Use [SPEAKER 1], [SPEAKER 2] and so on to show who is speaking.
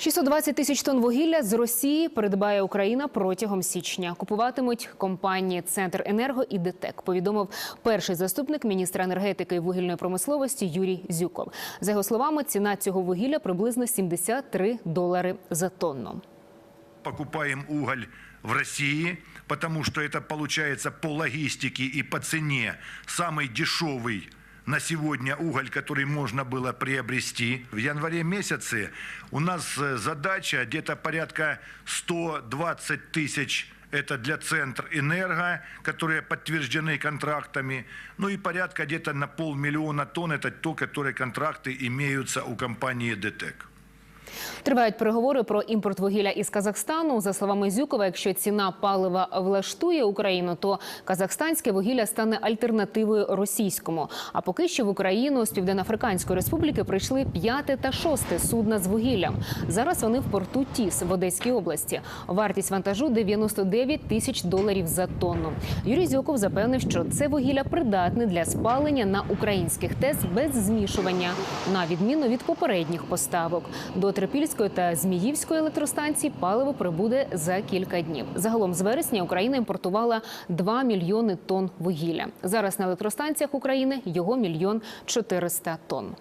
[SPEAKER 1] 620 тисяч тонн вугілля з Росії передбає Україна протягом січня. Купуватимуть компанії Центр Енерго і ДТЕК. Повідомив перший заступник міністра енергетики і вугільної промисловості Юрій Зюков. За його словами, ціна цього вугілля приблизно 73 долари за тонну.
[SPEAKER 2] покупаем уголь в России, потому что это получается по логистике и по цене самый дешевый на сегодня уголь, который можно было приобрести. В январе месяце у нас э, задача где-то порядка 120 тысяч это для Центр Энерго, которые подтверждены контрактами. Ну и порядка где-то на полмиллиона тонн, это то, которые контракты имеются у компании ДТЕК.
[SPEAKER 1] Тривають переговори про імпорт вугілля із Казахстану. За словами Зюкова, якщо ціна палива влаштує Україну, то казахстанське вугілля стане альтернативою російському. А поки що в Україну з Південноафриканської республіки прийшли п'яте та шосте судна з вугіллям. Зараз вони в порту Тіс в Одеській області. Вартість вантажу 99 тисяч доларів за тонну. Юрій Зюков запевнив, що це вугілля придатне для спалення на українських ТЕС без змішування, на відміну від попередніх поставок. До Трипільської та Зміївської електростанцій паливо прибуде за кілька днів. Загалом з вересня Україна імпортувала 2 мільйони тонн вугілля. Зараз на електростанціях України його мільйон 400 тонн.